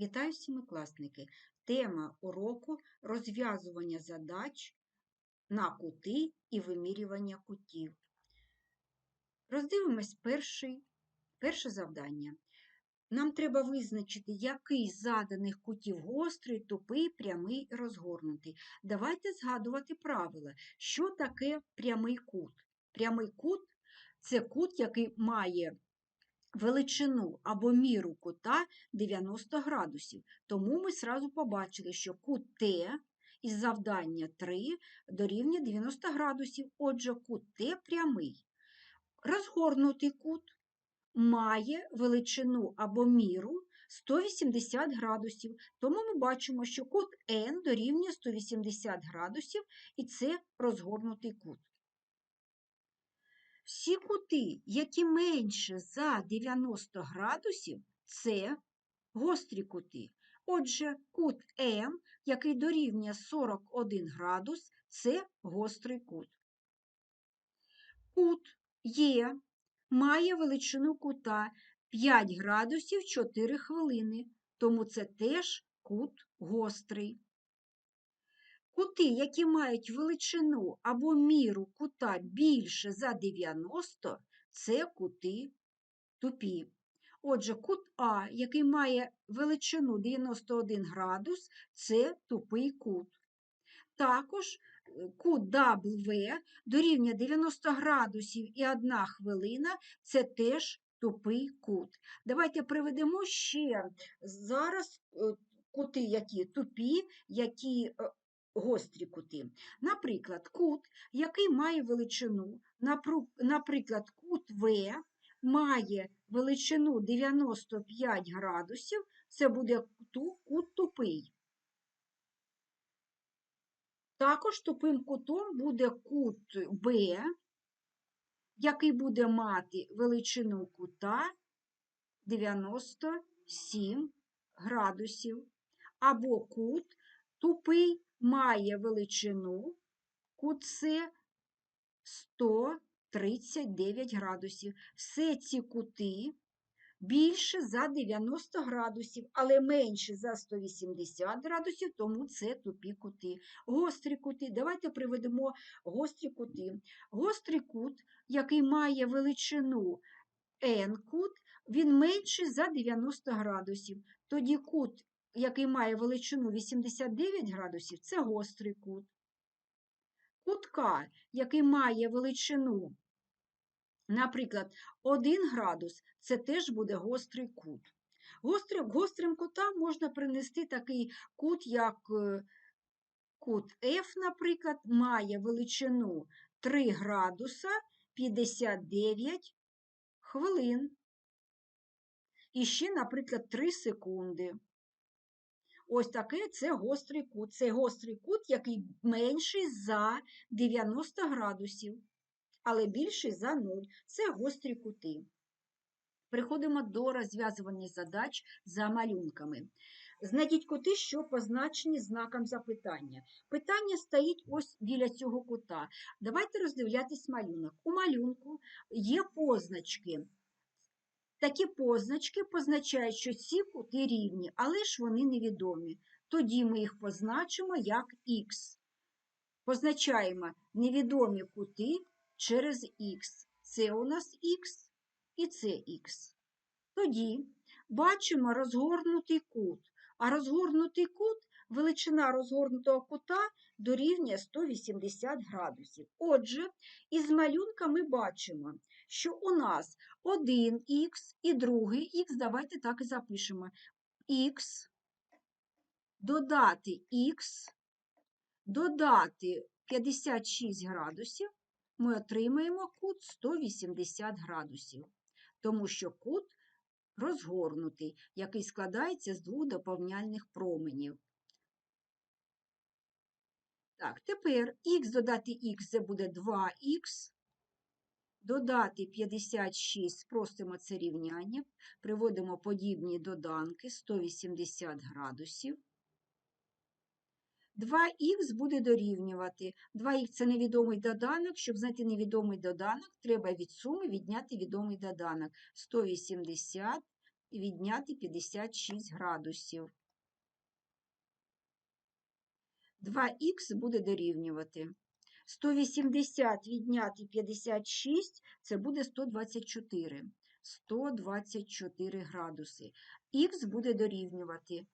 Вітаю сімикласники! Тема уроку розв'язування задач на кути і вимірювання кутів. Роздивимось перший, перше завдання. Нам треба визначити, який з заданих кутів гострий, тупий, прямий, розгорнутий. Давайте згадувати правила, що таке прямий кут. Прямий кут це кут, який має величину або міру кута 90 градусів. Тому ми сразу побачили, що кут Т із завдання 3 дорівнює 90 градусів. Отже, кут Т прямий. Розгорнутий кут має величину або міру 180 градусів. Тому ми бачимо, що кут N дорівнює 180 градусів, і це розгорнутий кут. Всі кути, які менше за 90 градусів, це гострі кути. Отже, кут М, який дорівнює 41 градус, це гострий кут. Кут Є має величину кута 5 градусів 4 хвилини, тому це теж кут гострий. Кути, які мають величину або міру кута більше за 90, це кути тупі. Отже, кут А, який має величину 91 градус, це тупий кут. Також е, кут W дорівнює 90 градусів і 1 хвилина це теж тупий кут. Давайте приведемо ще зараз е, кути, які тупі, які е, гострі кути. Наприклад, кут, який має величину, наприклад, кут В має величину 95 градусів, це буде кут тупий. Також тупим кутом буде кут Б, який буде мати величину кута 97 градусів, або кут тупий має величину кут С 139 градусів. Все ці кути більше за 90 градусів, але менше за 180 градусів, тому це тупі кути. Гострі кути. Давайте приведемо гострі кути. Гострий кут, який має величину n-кут, він менший за 90 градусів. Тоді кут який має величину 89 градусів, це гострий кут. Кут К, який має величину, наприклад, 1 градус, це теж буде гострий кут. Гострим, гострим кутам можна принести такий кут, як е, кут F, наприклад, має величину 3 градуса 59 хвилин. І ще, наприклад, 3 секунди. Ось таке це гострий кут. Це гострий кут, який менший за 90 градусів, але більший за 0. Це гострі кути. Переходимо до розв'язування задач за малюнками. Знайдіть кути, що позначені знаком запитання. Питання стоїть ось біля цього кута. Давайте роздивлятись малюнок. У малюнку є позначки. Такі позначки позначають, що ці кути рівні, але ж вони невідомі. Тоді ми їх позначимо як х. Позначаємо невідомі кути через х. Це у нас х і це х. Тоді бачимо розгорнутий кут, а розгорнутий кут, величина розгорнутого кута дорівнює 180 градусів. Отже, із малюнка ми бачимо, що у нас один х і другий х, давайте так і запишемо. Х, додати х, додати 56 градусів, ми отримаємо кут 180 градусів, тому що кут розгорнутий, який складається з двох доповняльних променів. Так, тепер х додати х це буде 2х, додати 56, спростимо це рівняння, приводимо подібні доданки 180 градусів. 2х буде дорівнювати. 2х це невідомий доданок. Щоб знайти невідомий доданок, треба від суми відняти відомий доданок. 180 відняти 56 градусів. 2х буде дорівнювати. 180 відняти 56 це буде 124. 124 градуси. Х буде дорівнювати.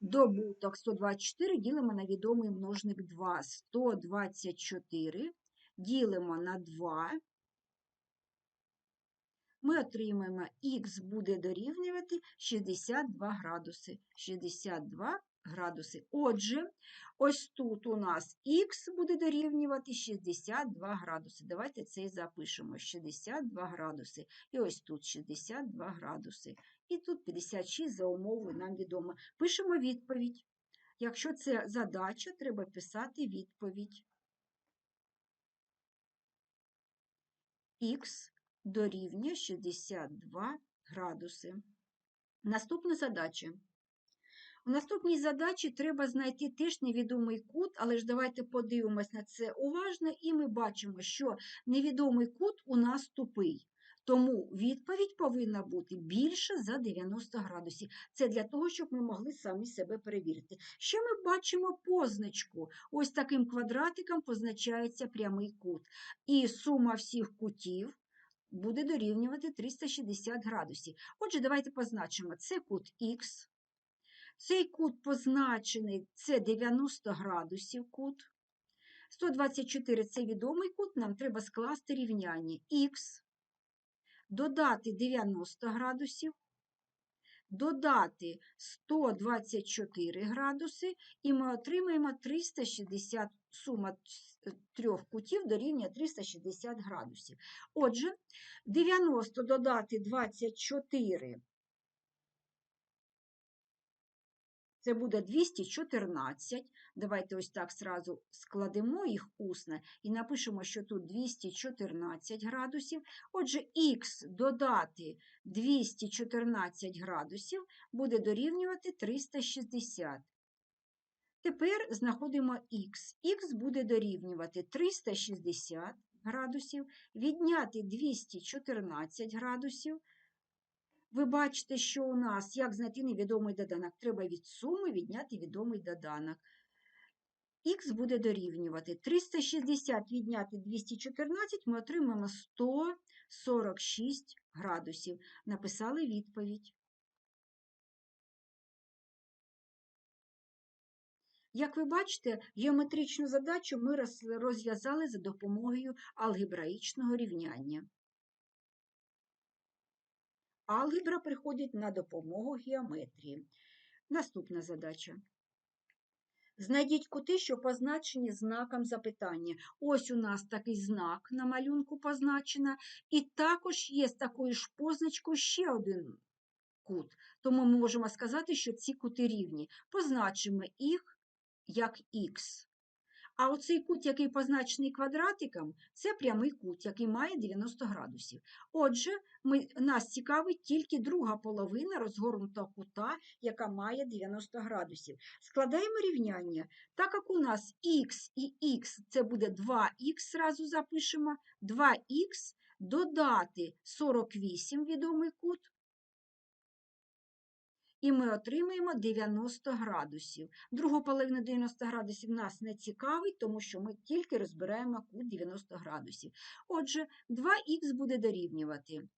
Добуток 124 ділимо на відомий множник 2. 124 ділимо на 2. Ми отримаємо х буде дорівнювати 62 градуси. 62 градуси. Отже, ось тут у нас х буде дорівнювати 62 градуси. Давайте це і запишемо. 62 градуси. І ось тут 62 градуси. І тут 56 за умовою нам відомо. Пишемо відповідь. Якщо це задача, треба писати відповідь. Х дорівнює 62 градуси. Наступна задача. У наступній задачі треба знайти теж невідомий кут, але ж давайте подивимось на це уважно, і ми бачимо, що невідомий кут у нас тупий. Тому відповідь повинна бути більше за 90 градусів. Це для того, щоб ми могли самі себе перевірити. Ще ми бачимо позначку. Ось таким квадратиком позначається прямий кут. І сума всіх кутів буде дорівнювати 360 градусів. Отже, давайте позначимо це кут Х. Цей кут позначений це 90 градусів кут. 124 це відомий кут, нам треба скласти рівняння Х, додати 90 градусів, додати 124 градуси, і ми отримаємо 360 сума трьох кутів дорівнює 360 градусів. Отже, 90 додати 24 Це буде 214. Давайте ось так зразу складемо їх усно і напишемо, що тут 214 градусів. Отже, х додати 214 градусів буде дорівнювати 360. Тепер знаходимо х. Х буде дорівнювати 360 градусів, відняти 214 градусів. Ви бачите, що у нас, як знайти невідомий доданок, треба від суми відняти відомий доданок. Х буде дорівнювати 360 відняти 214, ми отримаємо 146 градусів. Написали відповідь. Як ви бачите, геометричну задачу ми розв'язали за допомогою алгебраїчного рівняння. Алгебра приходить на допомогу геометрії. Наступна задача. Знайдіть кути, що позначені знаком запитання. Ось у нас такий знак на малюнку позначено, і також є з такою ж позначкою ще один кут. Тому ми можемо сказати, що ці кути рівні. Позначимо їх як х. А оцей кут, який позначений квадратиком, це прямий кут, який має 90 градусів. Отже, ми, нас цікавить тільки друга половина розгорнутого кута, яка має 90 градусів. Складаємо рівняння. Так як у нас х і х це буде 2х, зразу запишемо, 2х додати 48 відомий кут і ми отримаємо 90 градусів. Другу половину 90 градусів нас не цікавить, тому що ми тільки розбираємо кут 90 градусів. Отже, 2х буде дорівнювати.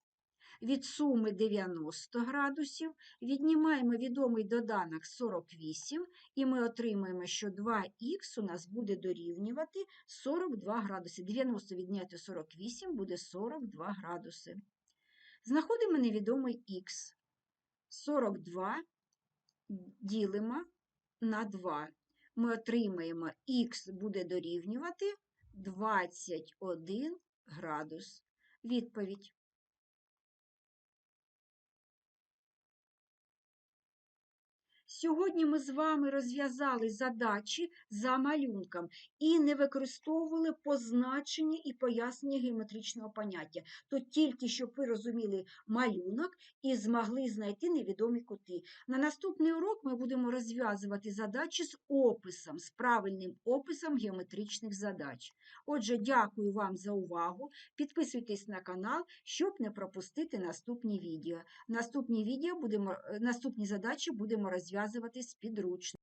Від суми 90 градусів віднімаємо відомий доданок 48, і ми отримаємо, що 2х у нас буде дорівнювати 42 градуси. 90 відняти 48 буде 42 градуси. Знаходимо невідомий х. 42 ділимо на 2. Ми отримаємо х буде дорівнювати 21 градус. Відповідь. Сьогодні ми з вами розв'язали задачі за малюнком і не використовували позначення і пояснення геометричного поняття. То тільки щоб ви розуміли малюнок і змогли знайти невідомі кути. На наступний урок ми будемо розв'язувати задачі з описом, з правильним описом геометричних задач. Отже, дякую вам за увагу. Підписуйтесь на канал, щоб не пропустити наступні відео. Наступні відео будемо, наступні задачі будемо розв'язувати з підручників.